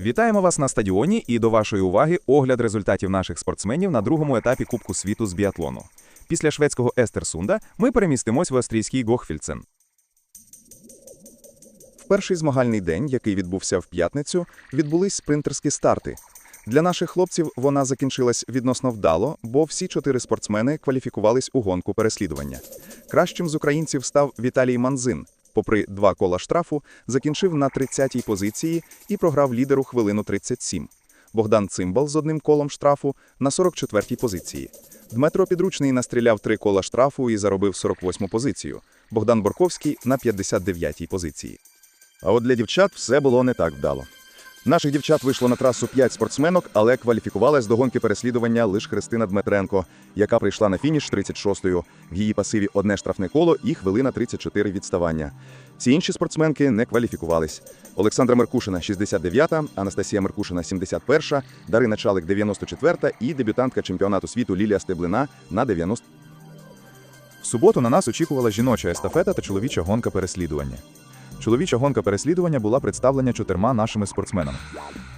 Вітаємо вас на стадіоні і до вашої уваги огляд результатів наших спортсменів на другому етапі Кубку світу з біатлону. Після шведського Естерсунда ми перемістимось в австрійський Гохфільцен. В перший змагальний день, який відбувся в п'ятницю, відбулись спринтерські старти. Для наших хлопців вона закінчилась відносно вдало, бо всі чотири спортсмени кваліфікувались у гонку переслідування. Кращим з українців став Віталій Манзин. Попри два кола штрафу, закінчив на 30-й позиції і програв лідеру хвилину 37. Богдан Цимбал з одним колом штрафу на 44-й позиції. Дмитро Підручний настріляв три кола штрафу і заробив 48-му позицію. Богдан Борковський на 59-й позиції. А от для дівчат все було не так вдало. Наших дівчат вийшло на трасу 5 спортсменок, але кваліфікувалась до гонки переслідування лише Христина Дмитренко, яка прийшла на фініш 36-ю. В її пасиві одне штрафне коло і хвилина 34 відставання. Всі інші спортсменки не кваліфікувались. Олександра Меркушина 69-та, Анастасія Меркушина 71-та, Дарина Чалик 94-та і дебютантка чемпіонату світу Лілія Стеблина на 90 В суботу на нас очікувала жіноча естафета та чоловіча гонка переслідування. Чоловіча гонка переслідування була представлена чотирма нашими спортсменами.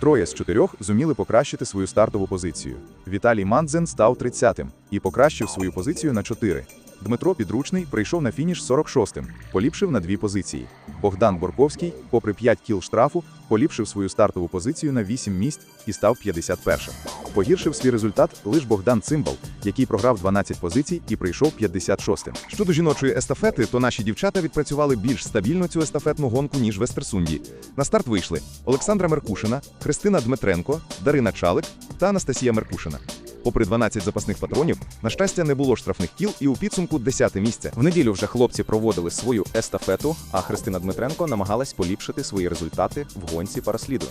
Троє з чотирьох зуміли покращити свою стартову позицію. Віталій Мандзен став 30-тим і покращив свою позицію на 4. Дмитро Підручний прийшов на фініш 46-тим, поліпшив на дві позиції. Богдан Борковський, попри 5 кіл штрафу, поліпшив свою стартову позицію на 8 місць і став 51-м. Погіршив свій результат лише Богдан Цимбал, який програв 12 позицій і прийшов 56-м. Щодо жіночої естафети, то наші дівчата відпрацювали більш стабільно цю естафетну гонку, ніж в Естерсунді. На старт вийшли Олександра Меркушина, Христина Дмитренко, Дарина Чалик та Анастасія Меркушина. Попри 12 запасних патронів, на щастя, не було штрафних кіл і у підсумку 10 місце. В неділю вже хлопці проводили свою естафету, а Христина Дмитренко намагалась поліпшити свої результати в гонці по.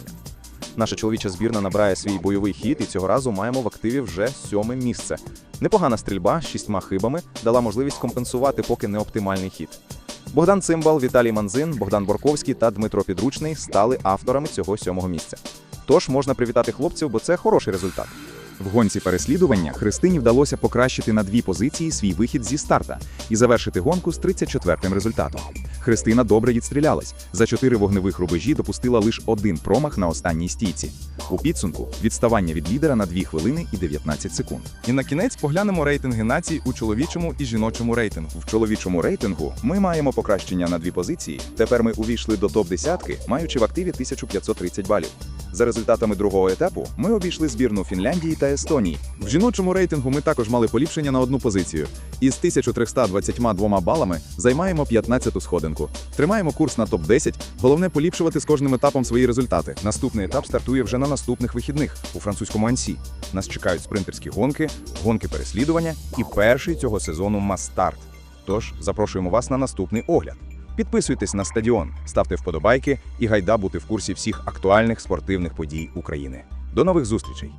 Наша чоловіча збірна набирає свій бойовий хід, і цього разу маємо в активі вже сьоме місце. Непогана стрільба з шістьма хибами дала можливість компенсувати поки не оптимальний хід. Богдан Цимбал, Віталій Манзин, Богдан Борковський та Дмитро Підручний стали авторами цього сьомого місця. Тож можна привітати хлопців, бо це хороший результат. В гонці переслідування Христині вдалося покращити на дві позиції свій вихід зі старта і завершити гонку з 34-м результатом. Христина добре відстрілялась. За чотири вогневих рубежі допустила лише один промах на останній стійці. У підсумку відставання від лідера на 2 хвилини і 19 секунд. І на кінець поглянемо рейтинги націй у чоловічому і жіночому рейтингу. В чоловічому рейтингу ми маємо покращення на дві позиції. Тепер ми увійшли до топ-десятки, маючи в активі 1530 балів. За результатами другого етапу ми обійшли збірну Фінляндії та Естонії. В жіночому рейтингу ми також мали поліпшення на одну позицію. Із 1322 балами займаємо 15-ту сходинку. Тримаємо курс на топ-10. Головне поліпшувати з кожним етапом свої результати. Наступний етап стартує вже на наступних вихідних у французькому Ансі. Нас чекають спринтерські гонки, гонки переслідування і перший цього сезону мас-старт. Тож запрошуємо вас на наступний огляд. Підписуйтесь на стадіон, ставте вподобайки і гайда бути в курсі всіх актуальних спортивних подій України. До нових зустрічей!